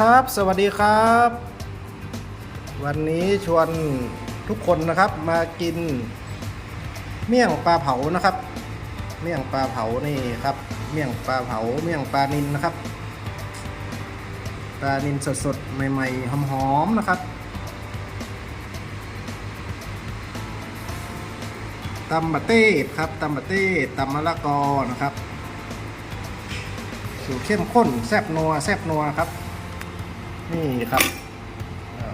ครับ สวัสดีครับ วันนี้ชวนทุกคนนะครับมากิน เมี่ยงปลาเผานะครับ เมี่ยงปลาเผานี่ครับ เมี่ยงปลาเผา เมี่ยงปลานินนะครับ ปลานินสดๆใหม่ๆหอมๆนะครับตำบะเต้ครับตำบะเต้ตำมะละกอนะครับสูตรเข้มข้นแซ่บนัวแซ่บนัวครับ นี่ครับอ๋อ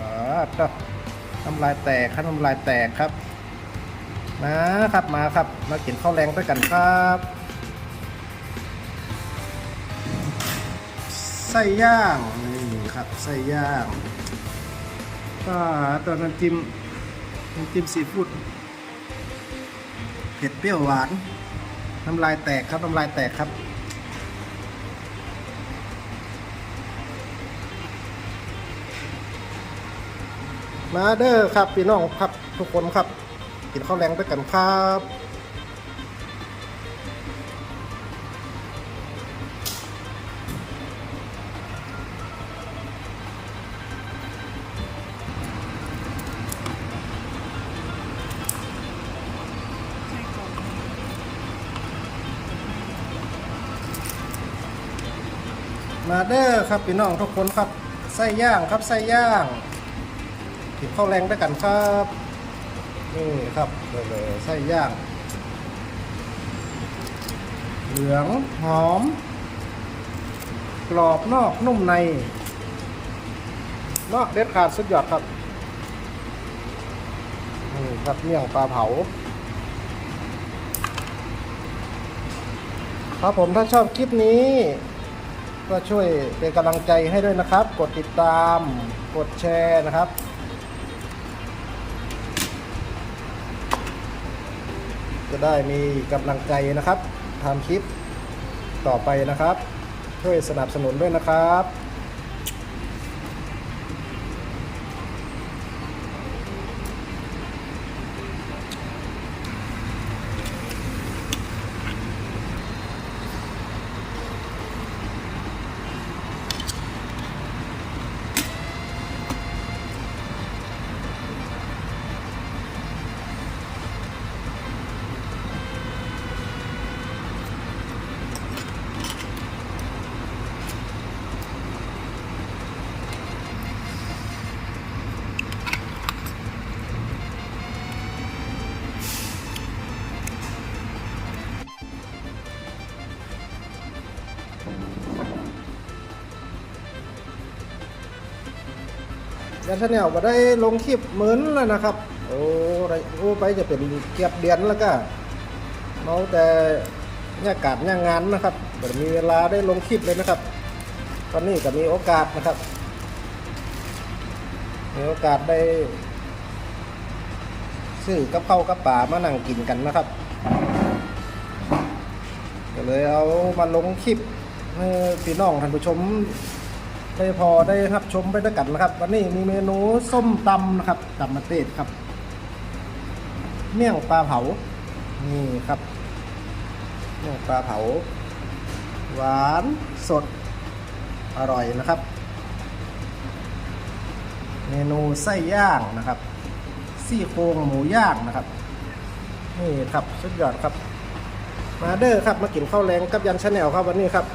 ก็น้ำลายแตกครับน้ำลายแตกครับนะครับมาครับ มากินข้าวแรงด้วยกันครับไส้ย่างนี่ครับไส้ย่างก็ตัวน้ำจิ้มน้ำจิ้มซีฟู้ดเผ็ดเปรี้ยวหวานน้ำลายแตกครับน้ำลายแตกครับ มาเด้อครับพี่น้องครับทุกคนครับ กินข้าวแรงด้วยกันครับมาเด้อครับพี่น้องทุกคนครับไส้ย่างครับไส้ย่าง กินข้าวแรงด้วยกันครับนี่ครับเลยไส้ย่าง เหลืองหอม กรอบนอกนุ่มใน นอกเด็ดขาดสุดยอดครับนี่ครับเมี่ยงปลาเผา ครับผมถ้าชอบคลิปนี้ก็ช่วยเป็นกำลังใจให้ด้วยนะครับ กดติดตาม กดแชร์นะครับ จะได้มีกำลังใจนะครับทำคลิปต่อไปนะครับ ช่วยสนับสนุนด้วยนะครับ ยันชาแนลก็ได้ลงคลิปเหมือนแล้วนะครับ โอ้ได้โอ้ไปจะเป็นเกียบเดือนแล้วก็เมาแต่เนี่ยกาศเนี่ยงานนะครับเดี๋ยวมีเวลาได้ลงคลิปเลยนะครับ ตอนนี้ก็มีโอกาสนะครับ มีโอกาสได้ซื้อกับข้ากับป่ามานั่งกินกันนะครับก็เลยเอามาลงคลิปให้พี่น้องท่านผู้ชม ได้พอได้รับชมไปด้วยกันนะครับ วันนี้มีเมนูส้มตำนะครับตำมะเตดครับ เมี่ยงปลาเผา นี่ครับ เมี่ยงปลาเผา หวานสด อร่อยนะครับ เมนูไส้ย่างนะครับ ซี่โครงหมูย่างนะครับ นี่ครับสุดยอดครับ มาเด้อครับมากินข้าวแรงกับยันชาแนลครับวันนี้ครับ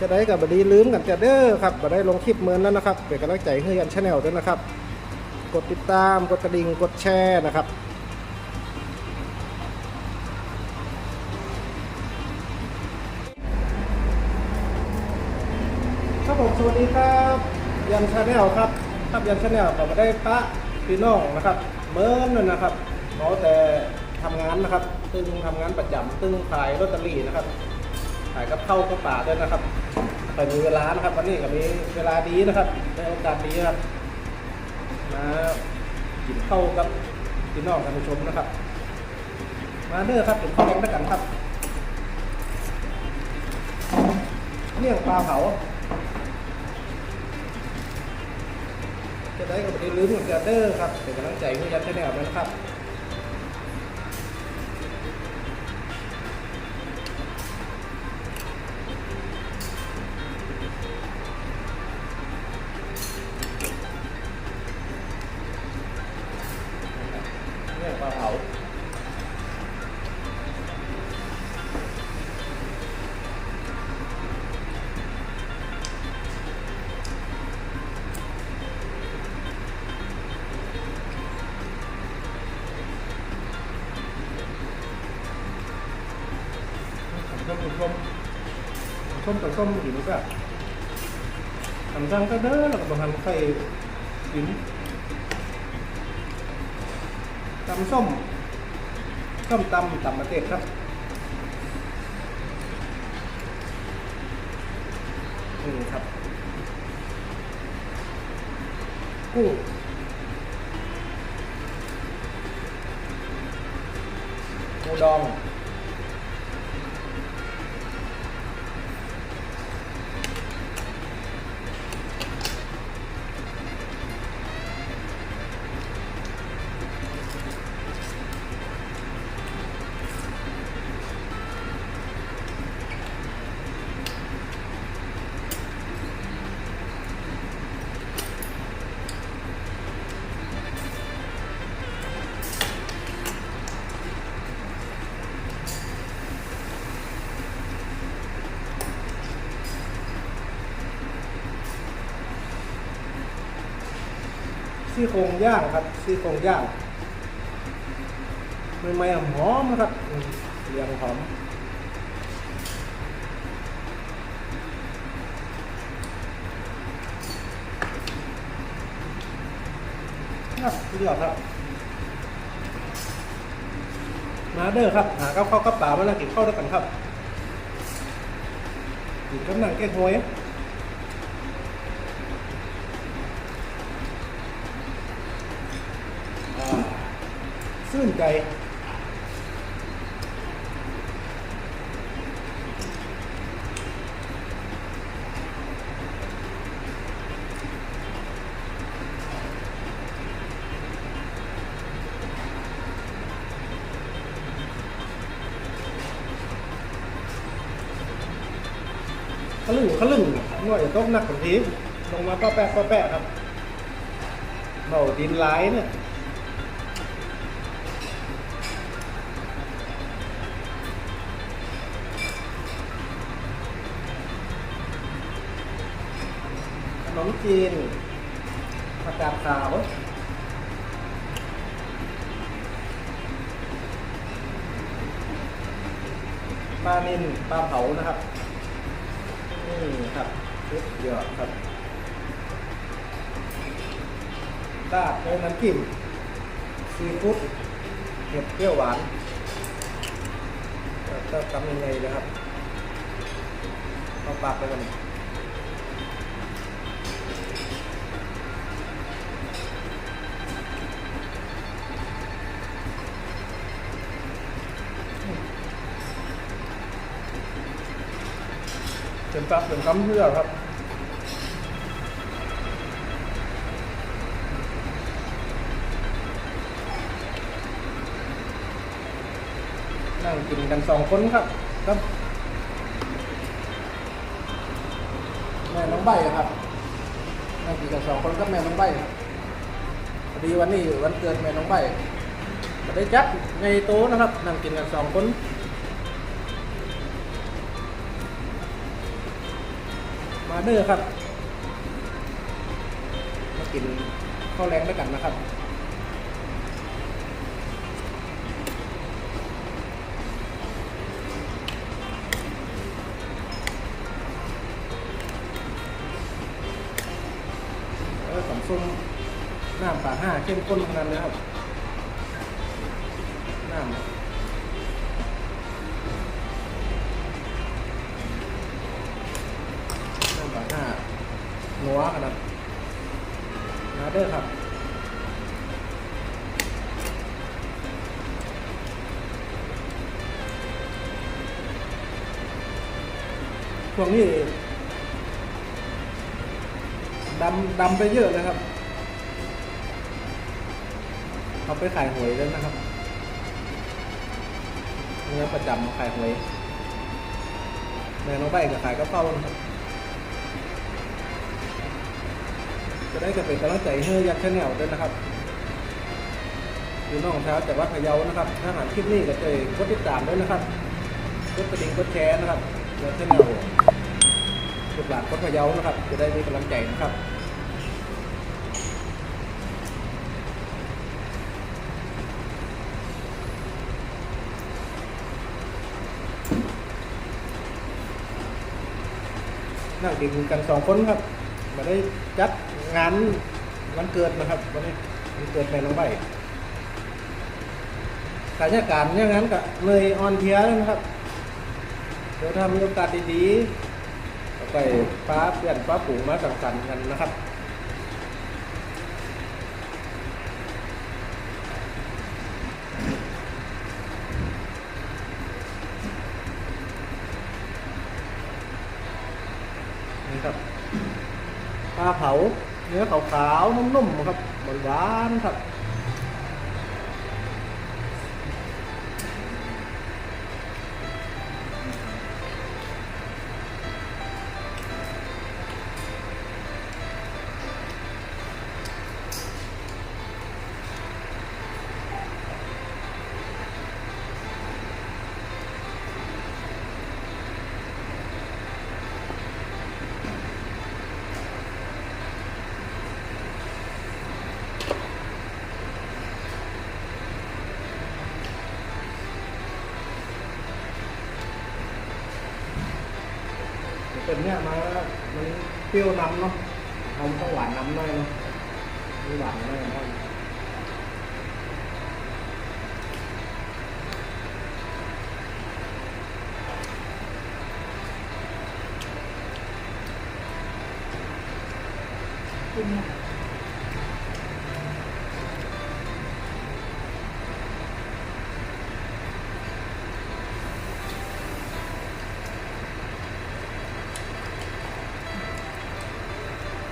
จะได้กับบดีลืมกันจะเด้อครับบได้ลงคลิปเหมือนแล้วนะครับเป็นกำลังใจให้ยันชาแนลด้วยนะครับ กดติดตามกดกระดิ่งกดแชร์นะครับครับผมสวัสดีครับยันชาแนลครับครับยันชาแนลก็มาได้ปะพี่น้องนะครับเมินเลยนะครับเพราะแต่ทำงานนะครับตึงทำงานประจำตึงขายลอตเตอรี่นะครับขายกับเข้ากับป่าด้วยนะครับ ไปมีเวลานะครับวันนี้ก็มีเวลาดีนะครับได้โอกาสดีนะครับมากินข้าวกับพี่น้องท่านผู้ชมนะครับ มาเด้อครับกินข้าวแกงด้วยกันครับเมี่ยงปลาเผาจะได้ก็ไม่ได้ลืมกันเด้อครับเป็นกำลังใจให้ยันแนลด้วยนะครับ ปลาเผาส้มส้มส้มอยู่นี่หินก็ทำจังก็เด้อแล้วก็บางครั้งใส่หิน ตำส้ม ส้มตำตำมะเขือครับนี่ครับ กุ้งปูดอง ซี่โครงย่างครับซี่โครงย่างไม่ไม่หอมนะครับเรียงหอมครับสุดยอดครับมาเด้อครับ หากับข้าวกับป่ามานั่งกินข้าวด้วยกันครับกินกับหนังแกงหวย อ่า ซื่นใจขลึ่งขลึ่งหน่วยตกหนักกว่าทีลงมาป้าแปะป้าแปะครับเบาดินไหลายเนี่ย นมจีนผักกาดขาวปลานินปลาเผานะครับนี่ครับชุดเยอะครับลาดด้วยน้ำจิ้มซีฟู้ดเผ็ดเปรี้ยวหวานจะทำยังไงนะครับเอาปากไปกัน เป็นปลาเป็นคำเพื่อครับนั่งกินกันสองคนครับครับแม่น้องใบครับนั่งกินกันสองคนกับแม่น้องใบพอดีวันนี้วันเกิดแม่น้องใบได้จัดในโต๊ะนะครับนั่งกินกันสองคน มาเด้อครับ มากินข้าวแรงด้วยกันนะครับเออของส้มน้ำป่าห้าเข้มข้นขนาดนี้ครับ นัวขนาดมาเด้อครับพวกนี้ดำดำไปเยอะเลยครับ เอาไปขายหวยแล้วนะครับ เนื้อประจำขายหวยแม่น้องใบก็ขายกระเพรานะครับ จะได้จะเป็นกำลังใจให้ยักษ์ชาแนลด้วยนะครับอยู่น้องเช้าจากวัดพะเยานะครับถ้าหากคลิปนี้ก็จะกดติดตามด้วยนะครับกดกระดิ่งกดแชร์นะครับยักษ์ชาแนลลูกหลานวัดพะเยานะครับ จะได้มีกำลังใจนะครับนั่งกินกันสองคนครับมาได้จัด งานวันเกิดนะครับวันนี้วันเกิดแม่น้องใบการจัดการอย่างนั้นกับเนยออนเทียนะครับเดี๋ยวถ้ามีโอกาสดีๆก็ไปป้าเปลี่ยนป้าปู่มาสังสรรค์กันนะครับนี่ครับปลาเผา นื้อขาวๆนุ่มๆครับหวานๆครับ เนี่ยมามันเปรี้ยวนำเนาะเอามันต้องหวานนำหน่อยเนาะหวานหน่อยครับ กินเนี่ย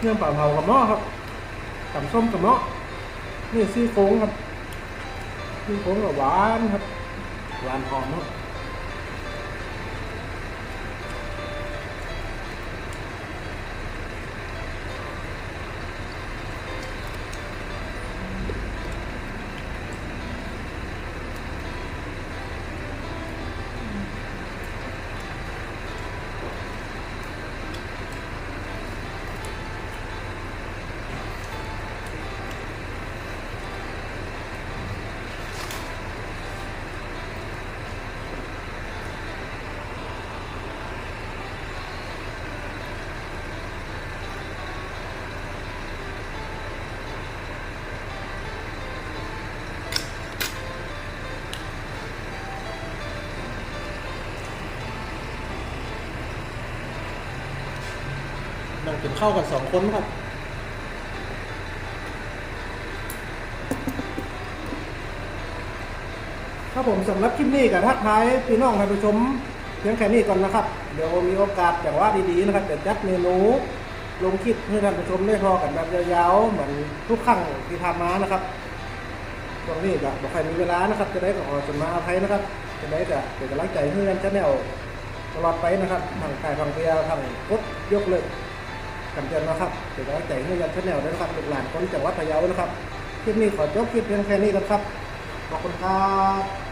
เนี่ยปลาเผากับหม้อครับตำส้มกับหม้อนี่ซี่โครงครับซี่โครงกับหวานครับหวานหอมครับ กินข้าวกันสองคนครับครับผมสำหรับคลิปนี้กับทักทายพี่น้องท่านผู้ชมเพียงแค่นี้ก่อนนะครับ เดี๋ยวมีโอกาสแต่ว่าดีๆนะครับจะจัดเมนูลงคลิปให้ท่านผู้ชมได้รอกันแบบยาวๆเหมือนทุกครั้งที่ทำมานะครับตรงนี้ก็บอกใครมีเวลานะครับ จะได้ก็ขอสมาอภัยนะครับ จะได้จะเป็นกำลังใจให้กันชาแนลตลอดไปนะครับทางกายทางเพียทางกดยกเลิก กันเตือนนะครับเป็นกำลังใจให้ยันชาแนลด้วยนะครับลูกหลานคนจังหวัดพะเยานะครับคลิปนี้ขอจบคลิปเพียงแค่นี้ก่อนครับขอบคุณครับ